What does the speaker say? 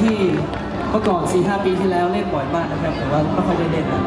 ที่เมื่อก่อน4-5ปีที่แล้วเล่นบ่อยมากนะครับ แต่ว่าไม่ค่อยได้เล่นแล้